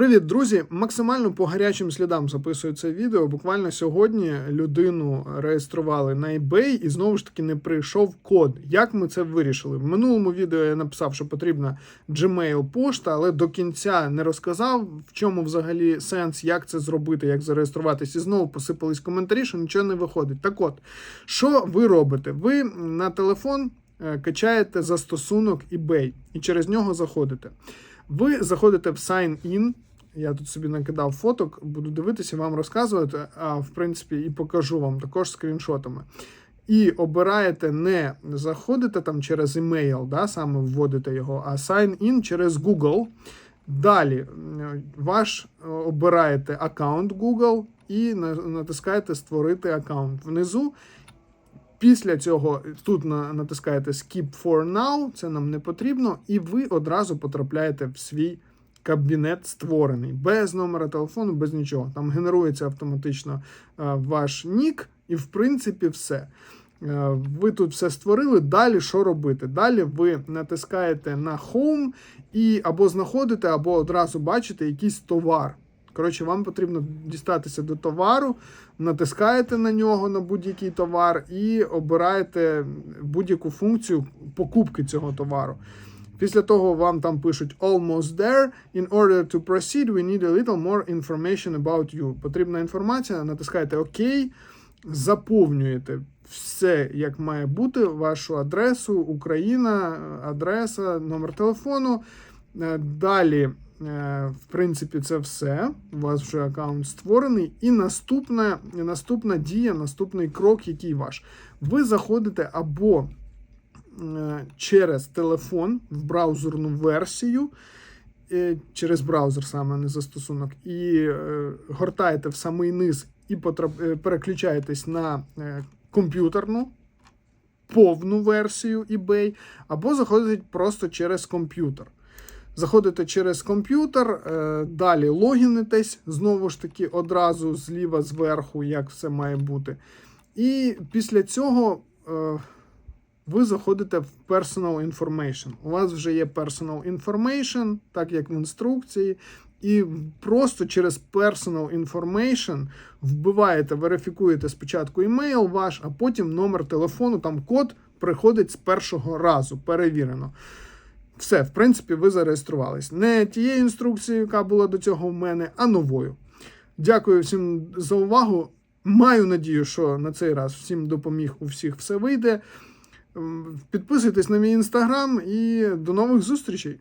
Привіт, друзі! Максимально по гарячим слідам записую це відео. Буквально сьогодні людину реєстрували на eBay і знову ж таки не прийшов код. Як ми це вирішили? В минулому відео я написав, що потрібна Gmail пошта, але до кінця не розказав, в чому взагалі сенс, як це зробити, як зареєструватись. І знову посипались коментарі, що нічого не виходить. Так от, що ви робите? Ви на телефон е, качаєте застосунок eBay і через нього заходите. Ви заходите в Sign In. Я тут собі накидав фоток, буду дивитися, вам розказувати, а в принципі і покажу вам також скріншотами. І обираєте не заходите там через email, да, саме вводите його, а sign in через Google. Далі ваш е, обираєте аккаунт Google і натискаєте Створити аккаунт. Внизу Після цього тут натискаєте Skip for now, це нам не потрібно, і ви одразу потрапляєте в свій кабінет створений, без номера телефону, без нічого. Там генерується автоматично е, ваш нік, і в принципі все. Е, Ви тут все створили. Далі що робити? Далі ви натискаєте на Home і або знаходите, або одразу бачите якийсь товар. Коротше, вам потрібно дістатися до товару, натискаєте на нього на будь-який товар і обираєте будь-яку функцію покупки цього товару. Після того вам там пишуть almost there. In order to proceed, we need a little more information about you. Потрібна інформація, натискаєте ОК, заповнюєте все, як має бути, вашу адресу, Україна, адреса, номер телефону. Е, Далі, е, в принципі, це все. У вас вже аккаунт створений. І наступна, наступна дія, наступний крок, який ваш. Ви заходите або через телефон в браузерну версію, е, через браузер саме, не застосунок, і е, гортаєте в самий низ і е, переключаєтесь на е, комп'ютерну повну версію eBay, або заходите просто через комп'ютер. Заходите через комп'ютер, е, далі логінитесь, знову ж таки, одразу зліва зверху, як все має бути. І після цього е, ви заходите в Personal Information. У вас вже є Personal Information, так як в інструкції. І просто через Personal Information вбиваєте, верифікуєте спочатку імейл ваш, а потім номер телефону, там код приходить з першого разу, перевірено. Все, в принципі, ви зареєструвались. Не тією інструкцією, яка була до цього в мене, а новою. Дякую всім за увагу. Маю надію, що на цей раз всім допоміг, у всіх все вийде. Підписуйтесь на мій інстаграм і до нових зустрічей!